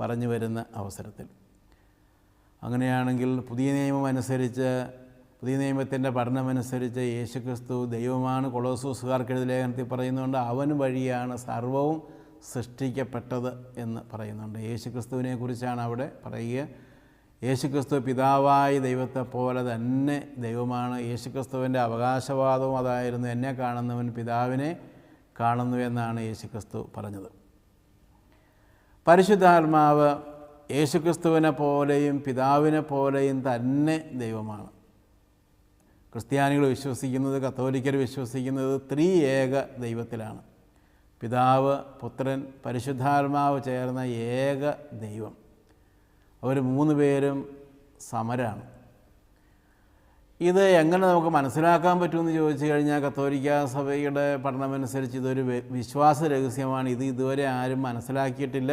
പറഞ്ഞു വരുന്ന അവസരത്തിൽ. അങ്ങനെയാണെങ്കിൽ പുതിയ നിയമം അനുസരിച്ച് പുതിയ നിയമത്തിന്റെ പഠനമനുസരിച്ച് യേശുക്രിസ്തു ദൈവമാണ് കൊളോസൂസുകാർക്കെഴുതി ലേഖനത്തിൽ പറയുന്നുണ്ട്. അവൻ വഴിയാണ് സർവവും സൃഷ്ടിക്കപ്പെട്ടത് എന്ന് പറയുന്നുണ്ട്. യേശുക്രിസ്തുവിനെ കുറിച്ചാണ് അവിടെ പറയുക. യേശുക്രിസ്തു പിതാവായ ദൈവത്തെ പോലെ തന്നെ ദൈവമാണ്. യേശുക്രിസ്തുവിന്റെ അവകാശവാദവും അതായിരുന്നു എന്നെ കാണുന്നവൻ പിതാവിനെ കാണുന്നു എന്നാണ് യേശുക്രിസ്തു പറഞ്ഞത്. പരിശുദ്ധാത്മാവ് യേശുക്രിസ്തുവിനെ പോലെയും പിതാവിനെ പോലെയും തന്നെ ദൈവമാണ്. ക്രിസ്ത്യാനികൾ വിശ്വസിക്കുന്നത് കത്തോലിക്കർ വിശ്വസിക്കുന്നത് ത്രീ ഏക ദൈവത്തിലാണ്. പിതാവ് പുത്രൻ പരിശുദ്ധാത്മാവ് ചേർന്ന ഏക ദൈവം. അവർ മൂന്ന് പേരും സമരാണ്. ഇത് എങ്ങനെ നമുക്ക് മനസ്സിലാക്കാൻ പറ്റുമെന്ന് ചോദിച്ചു കഴിഞ്ഞാൽ കത്തോലിക്ക സഭയുടെ പഠനമനുസരിച്ച് ഇതൊരു വിശ്വാസ രഹസ്യമാണ് ഇത് ഇതുവരെ ആരും മനസ്സിലാക്കിയിട്ടില്ല.